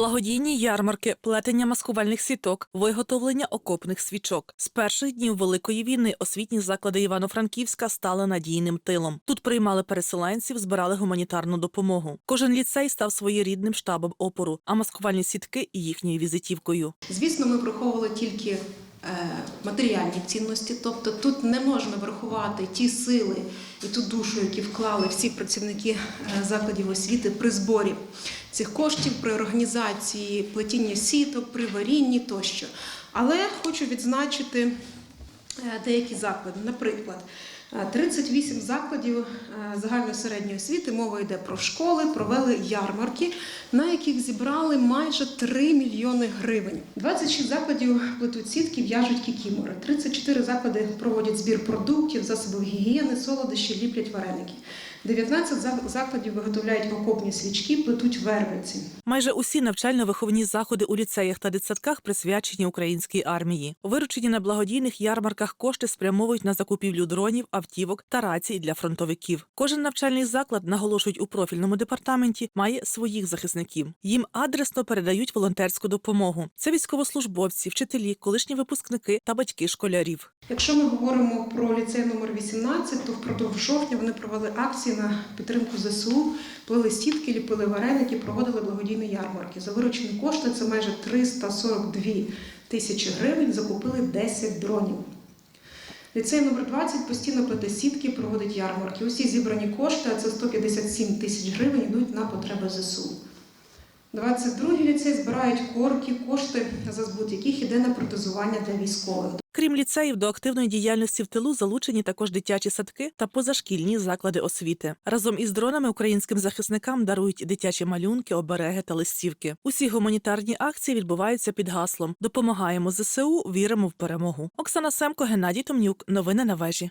Благодійні ярмарки, плетення маскувальних сіток, виготовлення окопних свічок. З перших днів Великої війни освітні заклади Івано-Франківська стали надійним тилом. Тут приймали переселенців, збирали гуманітарну допомогу. Кожен ліцей став своєрідним штабом опору, а маскувальні сітки їхньою візитівкою. Звісно, ми враховували тільки матеріальні цінності, тобто тут не можна врахувати ті сили і ту душу, які вклали всі працівники е, закладів освіти при зборі цих коштів, при організації плетіння сіток, при варінні тощо. Але хочу відзначити е, деякі заклади. Наприклад, е, 38 закладів е, загальної середньої освіти, мова йде про школи, провели ярмарки, на яких зібрали майже 3 мільйони гривень. 26 закладів плетуть сітки, в'яжуть кікімори. 34 заклади проводять збір продуктів, засобів гігієни, солодощі, ліплять вареники. 19 закладів виготовляють окопні свічки, плетуть вервиці. Майже усі навчально-виховні заходи у ліцеях та дитсадках присвячені українській армії. Виручені на благодійних ярмарках кошти спрямовують на закупівлю дронів, автівок та рацій для фронтовиків. Кожен навчальний заклад наголошують у профільному департаменті, має своїх захисників. Їм адресно передають волонтерську допомогу. Це військовослужбовці, вчителі, колишні випускники та батьки школярів. Якщо ми говоримо про ліцей номер 18, то впродовж жовтня вони провели акції на підтримку ЗСУ, плели сітки, ліпили вареники, проводили благодійні ярмарки. За виручені кошти це майже 342 тисячі гривень, закупили 10 дронів. Ліцей номер 20 постійно плете сітки, проводить ярмарки. Усі зібрані кошти, а це 157 тисяч гривень, йдуть на потреби ЗСУ. 22-й ліцей збирають корки, кошти за збут яких іде на протезування для військових. Крім ліцеїв, до активної діяльності в тилу залучені також дитячі садки та позашкільні заклади освіти. Разом із дронами українським захисникам дарують дитячі малюнки, обереги та листівки. Усі гуманітарні акції відбуваються під гаслом Допомагаємо ЗСУ, віримо в перемогу. Оксана Семко, Геннадій Томнюк. Новини на вежі.